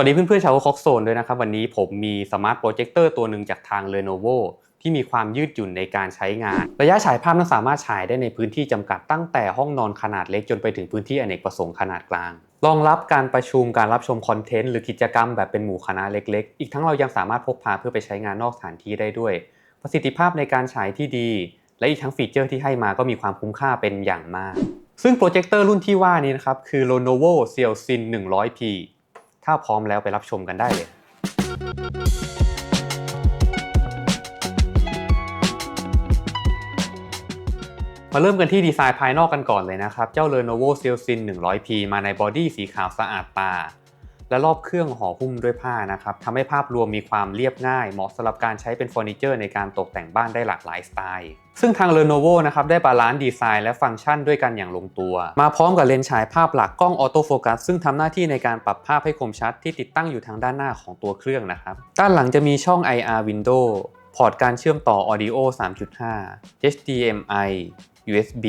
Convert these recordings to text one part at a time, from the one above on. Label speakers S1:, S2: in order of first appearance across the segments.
S1: วัสดีเพื่อนๆชาวคอกโซนด้วยนะครับ วันนี้ผมมีสมาร์ทโปรเจคเตอร์ตัวหนึ่งจากทาง Lenovo ที่มีความยืดหยุ่นในการใช้งาน ระยะฉายภาพนั้นสามารถฉายได้ในพื้นที่จำกัดตั้งแต่ห้องนอนขนาดเล็กจนไปถึงพื้นที่อเนกประสงค์ขนาดกลางรองรับการประชุมการรับชมคอนเทนต์หรือกิจกรรมแบบเป็นหมู่คณะเล็กๆ อีกทั้งเรายังสามารถพกพาเพื่อไปใช้งานนอกสถานที่ได้ด้วย ประสิทธิภาพในการฉายที่ดี และอีกทั้งฟีเจอร์ที่ให้มาก็มีความคุ้มค่าเป็นอย่างมาก ซึ่งโปรเจคเตอร์รุ่นที่ว่านี้นะครับคือ Lenovo Cellsin 100P ถ้าพร้อมแล้วไปรับชมกันได้เลย มาเริ่มกันที่ดีไซน์ภายนอกกันก่อนเลยนะครับ เจ้า Lenovo Cellsin 100P มาในบอดี้สีขาวสะอาดตา และรอบเครื่องห่อหุ้มด้วยผ้านะครับทำให้ภาพรวมมีความเรียบง่าย เหมาะสำหรับการใช้เป็นเฟอร์นิเจอร์ในการตกแต่งบ้านได้หลากหลายสไตล์ ซึ่งทาง Lenovo นะครับได้บาลานซ์ดีไซน์และฟังก์ชันด้วยกันอย่างลงตัว มาพร้อมกับเลนส์ฉายภาพหลักกล้องออโต้โฟกัสซึ่งทำหน้าที่ในการปรับภาพให้คมชัดที่ติดตั้งอยู่ทางด้านหน้าของตัวเครื่องนะครับ ด้านหลังจะมีช่อง IR window พอร์ตการเชื่อมต่อ Audio 3.5 HDMI USB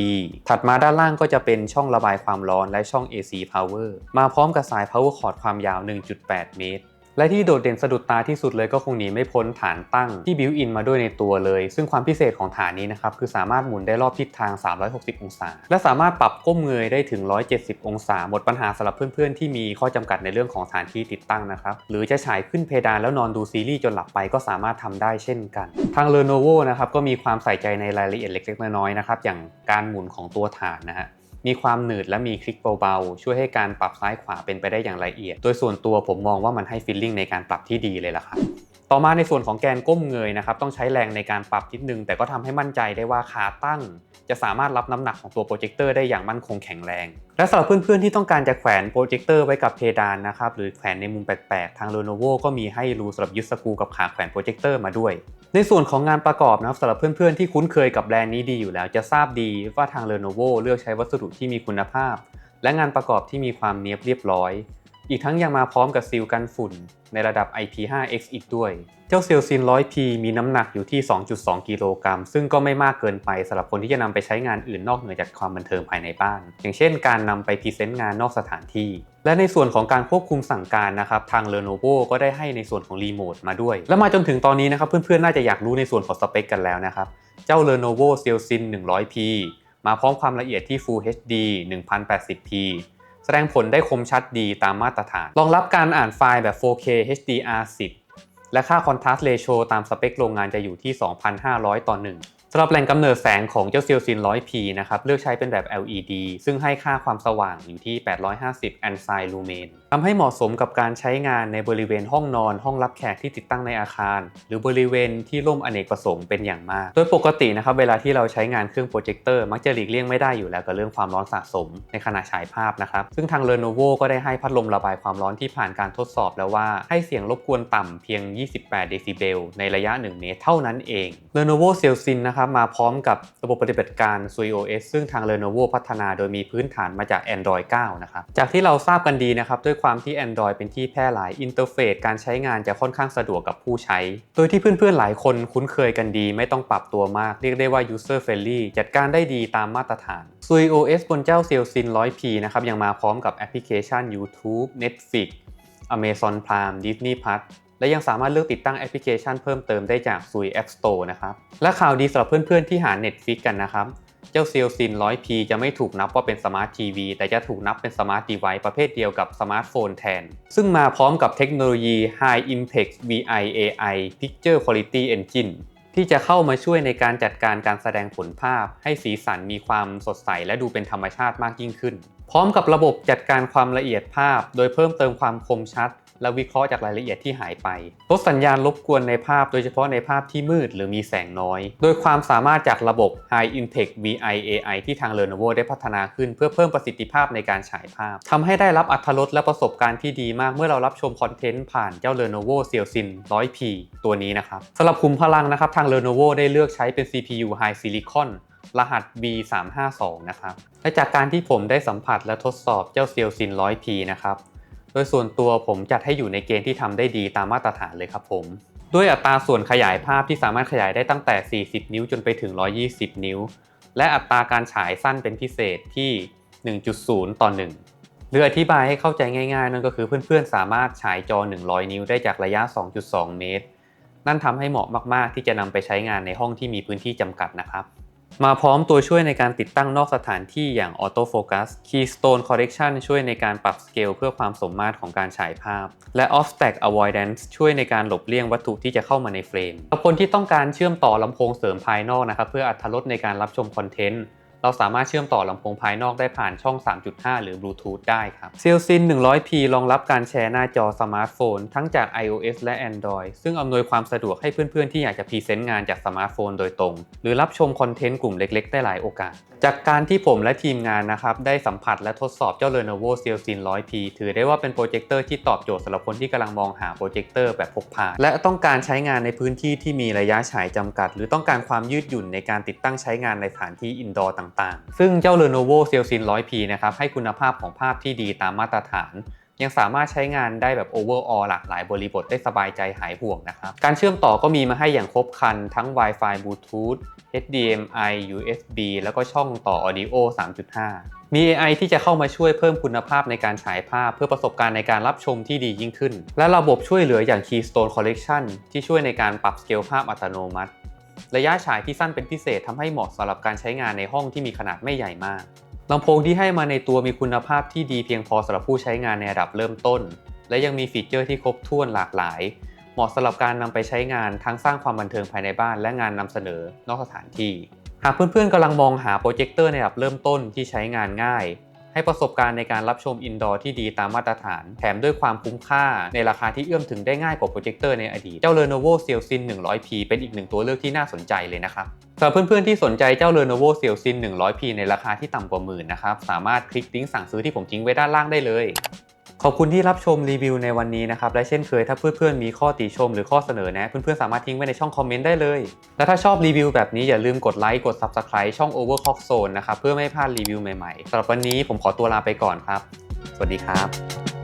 S1: ถัดมาด้านล่างก็จะเป็นช่องระบายความร้อนและช่อง AC Power มาพร้อมกับสาย Power Cord ความยาว 1.8 เมตร และที่โดดเด่นสะดุดตาที่สุดเลยก็คงหนีไม่พ้นฐานตั้งที่บิวอินมาด้วยในตัวเลย ซึ่งความพิเศษของฐานนี้นะครับคือสามารถหมุนได้รอบทิศทาง 360 องศา และสามารถปรับก้มเงยได้ถึง 170 องศา หมดปัญหาสำหรับเพื่อนๆ ที่มีข้อจำกัดในเรื่องของสถานที่ติดตั้งนะครับ หรือจะฉายขึ้นเพดานแล้วนอนดูซีรีส์จนหลับไปก็สามารถทำได้เช่นกัน ทาง Lenovo นะครับก็มีความใส่ใจในรายละเอียดเล็กๆน้อยๆนะครับอย่างการหมุนของตัวฐานนะฮะ มีความหนืดและมีคลิกเบาๆ ช่วยให้การปรับซ้ายขวาเป็นไปได้อย่างละเอียด โดยส่วนตัวผมมองว่ามันให้ฟีลลิ่งในการปรับที่ดีเลยล่ะครับต่อมาในส่วนของแกนก้มเงยนะครับต้องใช้แรงในการปรับนิดนึง แต่ก็ทำให้มั่นใจได้ว่าขาตั้ง จะสามารถรับน้ำหนักของตัวโปรเจคเตอร์ได้อย่างมั่นคงแข็งแรง และสำหรับเพื่อนๆที่ต้องการจะแขวนโปรเจคเตอร์ไว้กับเพดานนะครับหรือแขวนในมุมแปลกๆ ทาง Lenovo ก็มีให้รูสำหรับยึดสกรูกับขาแขวนโปรเจคเตอร์มาด้วย ในส่วนของงานประกอบนะครับสำหรับเพื่อนๆที่คุ้นเคยกับแบรนด์นี้ดีอยู่แล้ว จะทราบดีว่าทาง Lenovo เลือกใช้วัสดุที่มีคุณภาพ และงานประกอบที่มีความเนียบเรียบร้อย อีกทั้งยังมาพร้อมกับซีลกันฝุ่น ในระดับ IP5X อีกด้วย เจ้าเซลซิน 100P มีน้ำหนักอยู่ที่ 2.2 กิโลกรัม ซึ่งก็ไม่มากเกินไปสำหรับคนที่จะนำไปใช้งานอื่นนอกเหนือจากความบันเทิงภายในบ้าน อย่างเช่น การนำไปพรีเซนต์งานนอกสถานที่ และในส่วนของการควบคุมสั่งการนะครับทาง Lenovo ก็ได้ให้ในส่วนของรีโมทมาด้วย และมาจนถึงตอนนี้นะครับเพื่อนๆ น่าจะอยากรู้ในส่วนของสเปคกันแล้วนะครับ เจ้า Lenovo Celsin 100P มาพร้อมความละเอียดที่ Full HD 1080p แสดงผลได้คมชัดดีตามมาตรฐาน รองรับการอ่านไฟล์แบบ 4K HDR10 และค่า Contrast Ratio ตามสเปคโรงงานจะอยู่ที่ 2,500 ต่อ 1 สำหรับแหล่งกำเนิดแสงของเจ้า Cellsin 100P นะครับเลือกใช้เป็นแบบ LED ซึ่งให้ค่าความสว่างอยู่ที่ 850 a n s i l u m e n ทำให้เหมาะสมกับการใช้งานในบริเวณห้องนอน ห้องรับแขกที่ติดตั้งในอาคาร หรือบริเวณที่ร่มอเนกประสงค์เป็นอย่างมาก โดยปกตินะครับเวลาที่เราใช้งานเครื่องโปรเจคเตอร์มักจะหลีกเลี่ยงไม่ได้อยู่แล้วกับเรื่องความร้อนสะสมในขณะฉายภาพนะครับซึ่งทาง Lenovo ก็ได้ให้พัดลมระบายความร้อนที่ผ่านการทดสอบแล้วว่าให้เสียงรบกวนต่ำเพียง 28 เดซิเบลในระยะ 1 เมตรเท่านั้นเอง Lenovo Cellsin นะครับมาพร้อมกับระบบปฏิบัติการ Sui OS ซึ่งทาง Lenovo พัฒนาโดยมีพื้นฐานมาจาก Android 9 นะครับ จากที่เราทราบกันดีนะครับ ด้วยความที่ Android เป็นที่แพร่หลายอินเทอร์เฟซการใช้งานจะค่อนข้างสะดวกกับผู้ใช้ โดยที่เพื่อนๆ หลายคนคุ้นเคยกันดี ไม่ต้องปรับตัวมาก เรียกได้ว่า user friendly จัดการได้ดีตามมาตรฐาน Sui OS บนเจ้า Celsin 100P นะครับยังมาพร้อมกับแอปพลิเคชัน YouTube Netflix Amazon Prime Disney Plus และยังสามารถเลือกติดตั้งแอปพลิเคชันเพิ่มเติมได้จาก Sui App Store นะครับ และข่าวดีสำหรับเพื่อนๆ ที่หา Netflix กันนะครับ เจ้า Cellsin 100P จะไม่ถูกนับว่าเป็นสมาร์ททีวีแต่จะถูกนับเป็นสมาร์ท device ประเภทเดียวกับสมาร์ทโฟนแทน ซึ่งมาพร้อมกับเทคโนโลยี High Impact VI AI Picture Quality Engine ที่จะเข้ามาช่วยในการจัดการการแสดงผลภาพ ให้สีสันมีความสดใส และดูเป็นธรรมชาติมากยิ่งขึ้น พร้อมกับระบบจัดการความละเอียดภาพ โดยเพิ่มเติมความคมชัด และวิเคราะห์จากรายละเอียดที่หายไปลดสัญญาณรบกวนในภาพโดยเฉพาะในภาพที่มืดหรือมีแสงน้อย โดยความสามารถจากระบบ High Impact VI AI ที่ทาง Lenovo ได้พัฒนาขึ้น เพื่อเพิ่มประสิทธิภาพในการฉายภาพทำให้ได้รับอรรรสและประสบการณ์ที่ดีมากเมื่อเรารับชมคอนเทนต์ผ่านเจ้า Lenovo Cellsin 100P ตัวนี้นะครับสำหรับคุมพลังนะครับทาง Lenovo ได้เลือกใช้เป็น CPU High Silicon รหัส B352 นะครับ และจากการที่ผมได้สัมผัสและทดสอบเจ้า Cellsin 100P นะครับ โดยส่วนตัวผมจัดให้อยู่ในเกณฑ์ที่ทำได้ดีตามมาตรฐานเลยครับผมด้วยอัตราส่วนขยายภาพที่สามารถขยายได้ตั้งแต่ 40 นิ้วจนไปถึง 120 นิ้ว และอัตราการฉายสั้นเป็นพิเศษที่ 1.0 ต่อ 1 หรืออธิบายให้เข้าใจง่ายๆ นั่นก็คือเพื่อนๆ สามารถฉายจอ 100 นิ้วได้จากระยะ 2.2 เมตร นั่นทำให้เหมาะมากๆ ที่จะนำไปใช้งานในห้องที่มีพื้นที่จำกัดนะครับ มาพร้อมตัวช่วยในการติดตั้งนอกสถานที่อย่าง Auto Focus Keystone Correction ช่วยในการปรับสเกลเพื่อความสมมาตรของการฉายภาพ และ Off Stack Avoidance ช่วยในการหลบเลี่ยงวัตถุที่จะเข้ามาในเฟรมสำหรับคนที่ต้องการเชื่อมต่อลำโพงเสริมภายนอกนะครับเพื่ออัตรถรสในการรับชมคอนเทนต์ เราสามารถเชื่อมต่อลำโพงภายนอกได้ผ่านช่อง 3.5 หรือ Bluetooth ได้ครับ s e a l s i n 100P รองรับการแชร์หน้าจอสมาร์ทโฟน ทั้งจาก iOS และ Android ซึ่งอำนวยความสะดวกให้เพื่อนๆ ที่อยากจะพรีเซนต์งานจากสมาร์ทโฟนโดยตรง หรือรับชมคอนเทนต์กลุ่มเล็กๆ ได้หลายโอกาส จากการที่ผมและทีมงานนะครับ ได้สัมผัสและทดสอบเจ้า Lenovo s e a l s i n 100P ถือได้ว่าเป็นโปรเจคเตอร์ที่ตอบโจทย์สำหรับคนที่กำลังมองหาโปรเจคเตอร์แบบพกพาและต้องการใช้งานในพื้นที่ที่มีระยะฉายจำกัด หรือต้องการความยืดหยุ่นในการติดตั้งใช้งานในสถานที่อินดอร์ต่างๆ ซึ่งเจ้า Lenovo s e l s i n 100P นะครับให้คุณภาพของภาพที่ดีตามมาตรฐาน ยังสามารถใช้งานได้แบบ overall หลากหลายบริบทได้สบายใจหายห่วงนะครับ การเชื่อมต่อก็มีมาให้อย่างครบครัน ทั้ง Wi-Fi Bluetooth HDMI USB แล้วก็ช่องต่อ Audio 3.5มี AI ที่จะเข้ามาช่วยเพิ่มคุณภาพในการฉายภาพ เพื่อประสบการณ์ในการรับชมที่ดียิ่งขึ้น และระบบช่วยเหลืออย่าง Keystone Collection ที่ช่วยในการปรับสเกลภาพอัตโนมัติ ระยะฉายที่สั้นเป็นพิเศษทำให้เหมาะสำหรับการใช้งานในห้องที่มีขนาดไม่ใหญ่มากลำโพงที่ให้มาในตัวมีคุณภาพที่ดีเพียงพอสำหรับผู้ใช้งานในระดับเริ่มต้น และยังมีฟีเจอร์ที่ครบถ้วนหลากหลาย เหมาะสำหรับการนำไปใช้งานทั้งสร้างความบันเทิงภายในบ้านและงานนำเสนอนอกสถานที่ หากเพื่อนๆกำลังมองหาโปรเจคเตอร์ในระดับเริ่มต้นที่ใช้งานง่าย ให้ประสบการณ์ในการรับชมอินดอร์ที่ดีตามมาตรฐาน แถมด้วยความคุ้มค่าในราคาที่เอื้อมถึงได้ง่ายกว่าโปรเจคเตอร์ในอดีต เจ้า Lenovo s e a l s i n 100P เป็นอีกหนึ่งตัวเลือกที่น่าสนใจเลยนะครับสำหรับเพื่อนๆที่สนใจเจ้า Lenovo s e a l s i n 100P ในราคาที่ต่ำกว่าหมื่นนะครับ สามารถคลิกลิงก์สั่งซื้อที่ผมทิ้งไว้ด้านล่างได้เลย ขอบคุณที่รับชมรีวิวในวันนี้นะครับ และเช่นเคยถ้าเพื่อนๆมีข้อติชมหรือข้อเสนอแนะเพื่อนๆสามารถทิ้งไว้ในช่องคอมเมนต์ได้เลย และถ้าชอบรีวิวแบบนี้อย่าลืมกดไลค์กด Subscribe ช่อง Overclock Zone นะครับเพื่อไม่พลาดรีวิวใหม่ๆสำหรับวันนี้ผมขอตัวลาไปก่อนครับ สวัสดีครับ